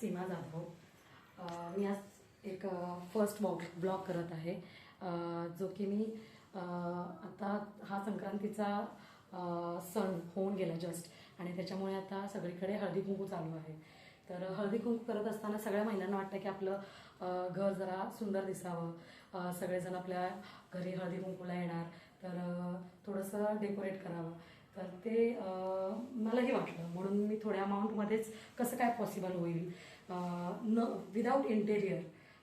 सीमा जाधव. मी आज एक first bog blog करत आहे. जो की मी आता हा संक्रांतीचा सण होऊन गेला जस्ट आणि त्याच्यामुळे आता सगळीकडे हळदी कुंकू चालू आहे. तर हळदी कुंकू करत असताना सगळ्या महिलांना वाटतं की आपलं घर जरा सुंदर दिसावं. सगळेजण आपल्या घरी हळदी कुंकूला येणार. तर थोडंसं डेकोरेट करावं. तर ते मलाही वाटलं. म्हणून मी थोड्या अमाऊंटमध्येच कसं काय पॉसिबल होईल. न विदाऊट इंटेरियर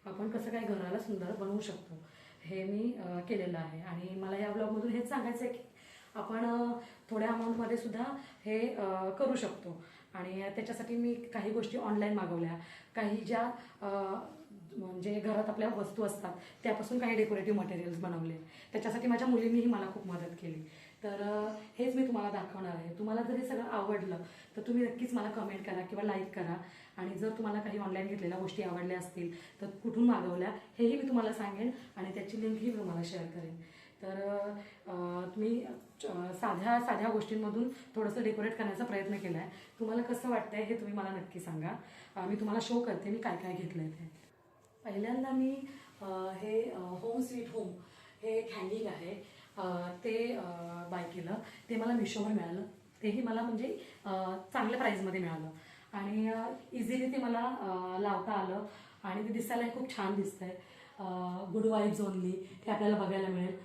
आपण कसं काय घराला सुंदर बनवू शकतो हे मी केलेलं आहे. आणि मला या ब्लॉगमधून हेच सांगायचं आहे की आपण थोड्या अमाऊंटमध्ये सुद्धा हे करू शकतो. आणि त्याच्यासाठी मी काही गोष्टी ऑनलाईन मागवल्या. काही ज्या म्हणजे घरात आपल्या वस्तू असतात त्यापासून काही डेकोरेटिव्ह मटेरियल्स बनवले. त्याच्यासाठी माझ्या मुलींनीही मला खूप मदत केली. तर हेच मी तुम्हाला दाखवणार आहे. तुम्हाला जर हे सगळं आवडलं तर तुम्ही नक्कीच मला कमेंट करा किंवा लाईक करा. आणि जर तुम्हाला काही ऑनलाईन घेतलेल्या गोष्टी आवडल्या असतील तर कुठून मागवल्या हेही मी तुम्हाला सांगेन आणि त्याची लिंकही मी तुम्हाला शेअर करेन. तर तुम्ही साध्या साध्या गोष्टींमधून थोडंसं डेकोरेट करण्याचा प्रयत्न केला आहे तुम्हाला कसं वाटतंय हे तुम्ही मला नक्की सांगा. मी तुम्हाला शो करते मी काय काय घेतलं आहे ते. पहिल्यांदा मी हे होम स्वीट होम हे एक हँगिंग आहे. ते बाय केलं. ते मला मिशोवर मिळालं. तेही मला म्हणजे चांगल्या प्राईजमध्ये मिळालं. आणि इझिली ते मला लावता आलं. आणि ते दिसायलाही खूप छान दिसतंय. गुड वाईब्स ओनली ते आपल्याला बघायला मिळेल.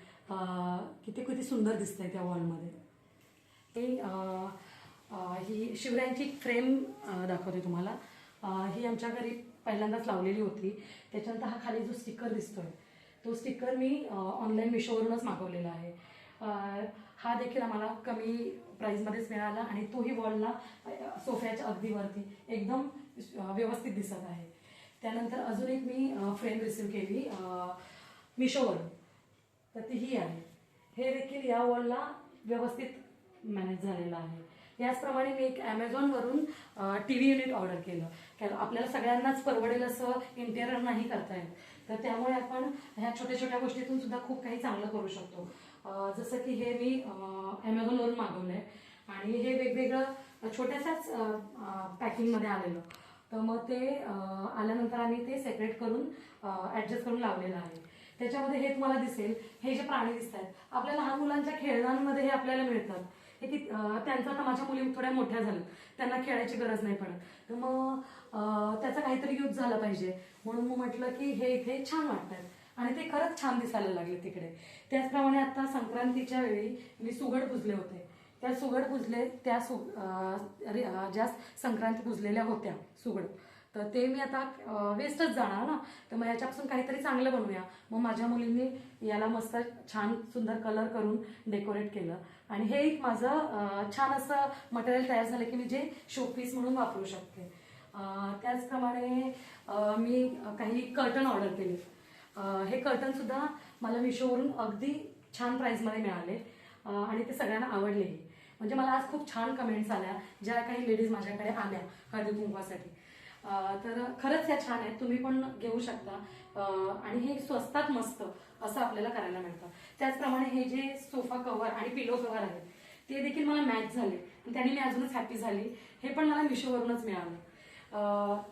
किती किती सुंदर दिसतंय त्या वॉलमध्ये हे ही शिवरायांची फ्रेम दाखवते तुम्हाला. ही आमच्या घरी पहिल्यांदाच लावलेली होती. त्याच्यानंतर हा खाली जो स्टिकर दिसतोय तो स्टिकर मी ऑनलाईन मिशोवरूनच मागवलेला आहे. हा देखील आम्हाला कमी प्राईजमध्येच मिळाला आणि तोही वॉलला सोफ्याच्या अगदी वरती एकदम व्यवस्थित दिसत आहे. त्यानंतर अजून एक मी फ्रेम रिसीव केली मिशोवरून. तर तीही आहे. हे देखील या वॉलला व्यवस्थित मॅनेज झालेलं आहे. याचप्रमाणे मी एक ॲमेझॉनवरून टी व्ही युनिट ऑर्डर केलं. कारण आपल्याला सगळ्यांनाच परवडेल असं इंटेरियर नाही करता येत. तर त्यामुळे आपण ह्या छोट्या छोट्या गोष्टीतून सुद्धा खूप काही चांगलं करू शकतो. जसं की हे मी ॲमेझॉनवरून मागवलं आहे आणि हे वेगवेगळं छोट्याशाच पॅकिंगमध्ये आलेलं. तर मग ते आल्यानंतर आम्ही ते सेपरेट करून ॲडजस्ट करून लावलेलं आहे. त्याच्यामध्ये हे तुम्हाला दिसेल. हे जे प्राणी दिसत आहेत आपल्या लहान मुलांच्या खेळण्यांमध्ये हे आपल्याला मिळतात. हे की त्यांचं आता माझ्या मुली थोड्या मोठ्या झाल्या त्यांना खेळायची गरज नाही पडत. तर मग त्याचा काहीतरी यूज झाला पाहिजे. म्हणून मग म्हटलं की हे इथे छान वाटतात आणि ते खरंच छान दिसायला लागले तिकडे. त्याचप्रमाणे आता संक्रांतीच्या वेळी मी सुगड पुजले होते. त्या सुगड पुजले त्या सु ज्या संक्रांती पुजलेल्या होत्या सुगड तर ते मी आता वेस्टच जाणार ना. तर मग याच्यापासून काहीतरी चांगलं बनवूया. मग माझ्या मुलींनी याला मस्त छान सुंदर कलर करून डेकोरेट केलं. आणि हे एक माझं छान असं मटेरियल तयार झालं की मी जे शोपीस म्हणून वापरू शकते. त्याचप्रमाणे मी काही कर्टन ऑर्डर केले. हे कर्टन सुद्धा मला मिशोवरून अगदी छान प्राईजमध्ये मिळाले. आणि ते सगळ्यांना आवडलेही म्हणजे मला आज खूप छान कमेंट्स आल्या ज्या काही लेडीज माझ्याकडे आल्या हळदी कुंकवासाठी. तर खरंच ह्या छान आहेत. तुम्ही पण घेऊ शकता. आणि हे स्वस्तात मस्त असं आपल्याला करायला मिळतं. त्याचप्रमाणे हे जे सोफा कव्हर आणि पिलो कव्हर आहेत ते देखील मला मॅच झाले. आणि त्यांनी मी अजूनच हॅपी झाली. हे पण मला मिशोवरूनच मिळालं.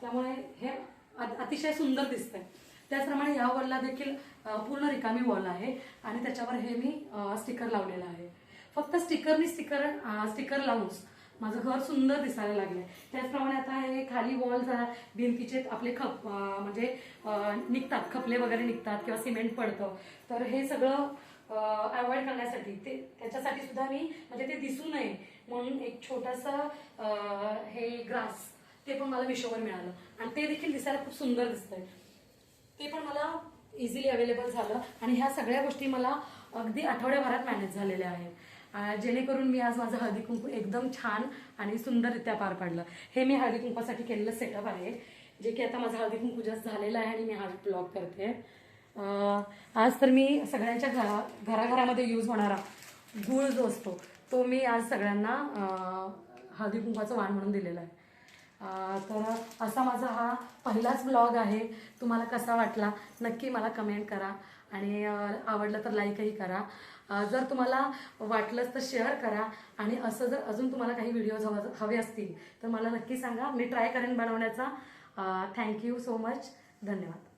त्यामुळे हे अतिशय सुंदर दिसतंय. त्याचप्रमाणे या वॉलला देखील पूर्ण रिकामी वॉल आहे. आणि त्याच्यावर हे मी स्टिकर लावलेलं आहे. फक्त स्टिकरनी स्टिकर स्टिकर लावूनच माझं घर सुंदर दिसायला लागलंय. त्याचप्रमाणे आता हे खाली वॉल जरा भिंतीचे आपले खप म्हणजे निघतात खपले वगैरे निघतात किंवा सिमेंट पडतं. तर हे सगळं अवॉइड करण्यासाठी ते त्याच्यासाठी सुद्धा मी म्हणजे ते दिसू नये म्हणून एक छोटासा हे ग्रास ते पण मला मिशोवर मिळालं. आणि ते देखील दिसायला खूप सुंदर दिसतंय. ते पण मला इझिली अवेलेबल झालं. आणि ह्या सगळ्या गोष्टी मला अगदी आठवड्याभरात मॅनेज झालेल्या आहेत. जेणेकरून मी आज माझं हळदी कुंकू एकदम छान आणि सुंदररित्या पार पाडलं. हे मी हळदी कुंकवासाठी केलेलं सेटअप आहे जे की आता माझं हळदी कुंकू जास्त झालेलं आहे आणि मी हा ब्लॉग करते. आज तर मी सगळ्यांच्या घरा घराघरामध्ये यूज होणारा गूळ जो असतो तो मी आज सगळ्यांना हळदी कुंकवाचं वाण म्हणून दिलेला आहे. तर असा माझा हा पहिलाच ब्लॉग आहे. तुम्हाला कसा वाटला नक्की मला कमेंट करा आणि आवडलं तर लाईकही करा. जर तुम्हाला वाटलंच तर शेअर करा आणि असं जर अजून तुम्हाला काही व्हिडिओज हवा हवे असतील तर मला नक्की सांगा. मी ट्राय करेन बनवण्याचा. थँक्यू सो मच धन्यवाद.